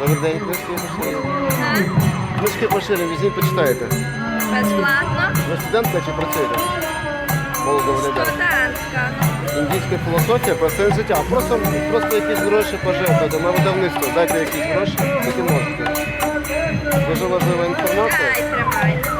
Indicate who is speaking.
Speaker 1: Добрий день, книжки поширені. Книжки поширені, візьміть, почитайте.
Speaker 2: Безплатно?
Speaker 1: Ви студентка чи працюєте? Молодо виглядає.
Speaker 2: Студентка.
Speaker 1: Індійська філософія про сенс життя. Просто, просто якісь гроші пожертвуйте на видавництво. Дайте якісь гроші, які можете. Дуже важлива інформація.
Speaker 2: Дай, тримай.